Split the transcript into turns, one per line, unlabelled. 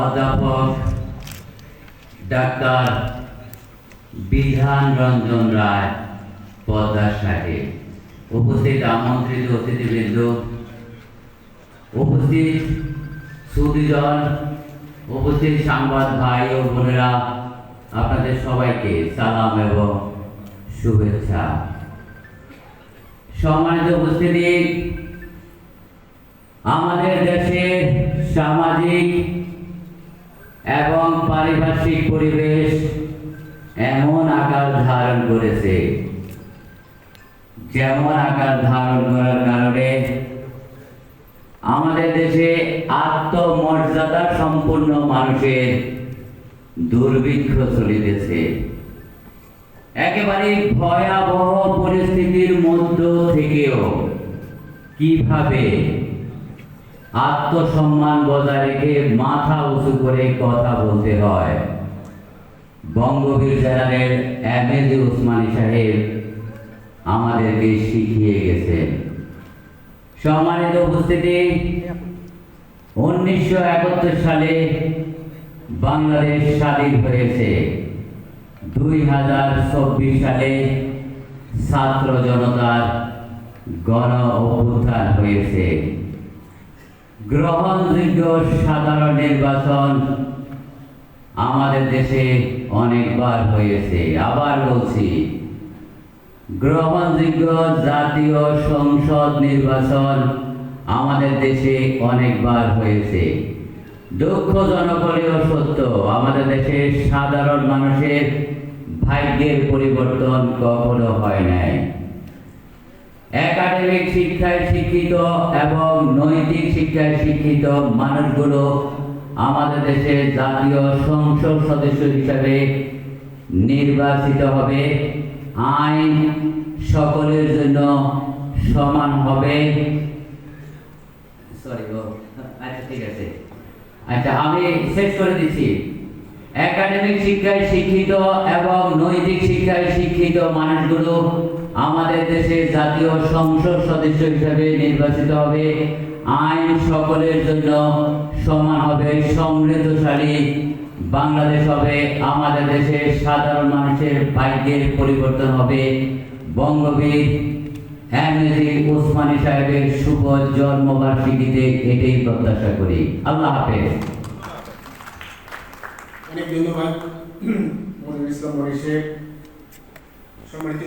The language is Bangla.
অধ্যাপক ডাক্তার বিধান রঞ্জন রায়, পদ্মা সাহেব। উপস্থিত আমন্ত্রিত অতিথিবৃন্দ, উপস্থিত সুদীজন উপস্থিত সাংবাদ ভাই ও বোনেরা, আপনাদের সবাইকে সালাম এবং শুভেচ্ছা। সম্মানিত উপস্থিতি আমাদের দেশের সামাজিক এবং পারিপার্শ্বিক পরিবেশ এমন আকার ধারণ করেছে। যেমন আকার ধারণ করার কারণে আমাদের দেশে আত্মমর্যাদা সম্পূর্ণ মানুষের দুর্ভিক্ষ চলিতেছে। একেবারে ভয়াবহ পরিস্থিতির মধ্য থেকেও কীভাবে আত্মসম্মান বজায় রেখে মাথা উঁচু করে কথা বলতে হয়। Bangabir general M A G Osmani সাহেব আমাদেরকে শিখিয়ে গেছেন। সম্মানিত উপস্থিতি, উনিশশো একাত্তর সালে বাংলাদেশ স্বাধীন হয়েছে। দুই হাজার চব্বিশ সালে ছাত্র জনতার গণ অভ্যুত্থান হয়েছে। গ্রহণযোগ্য সাধারণ নির্বাচন আমাদের দেশে অনেকবার হয়েছে। আবার বলছি, গ্রহণযোগ্য জাতীয় সংসদ নির্বাচন আমাদের দেশে অনেকবার হয়েছে। দুঃখজনক হলেও সত্য, আমাদের দেশের সাধারণ মানুষের ভাগ্যের পরিবর্তন কখনো হয় নাই। একাডেমিক শিক্ষায় শিক্ষিত এবং নৈতিক শিক্ষায় শিক্ষিত মানুষগুলো আমাদের দেশে জাতীয় সংসদ সদস্য হিসাবে নির্বাচিত হবে। আইন সকলের জন্য সমান হবে। সরি ও আচ্ছা ঠিক আছে। আচ্ছা আমি শেষ করে দিচ্ছি। একাডেমিক শিক্ষায় শিক্ষিত এবং নৈতিক শিক্ষায় শিক্ষিত মানুষগুলো আমাদের দেশে জাতীয় সংসদ সদস্য হিসেবে নির্বাচিত হবে। আইন সকলের জন্য সমান হবে, সমৃদ্ধশালী। বাংলাদেশ হবে, আমাদের দেশে সাধারণ মানুষের ভাগ্যের পরিবর্তন হবে। বঙ্গবীর এমএজি ওসমানী সাহেবের শুভ জন্মবার্ষিকীতে এটাই প্রত্যাশা করি। আল্লাহ হাফেজ।
অনেক ধন্যবাদ। ইসলাম মনির সম্মানিত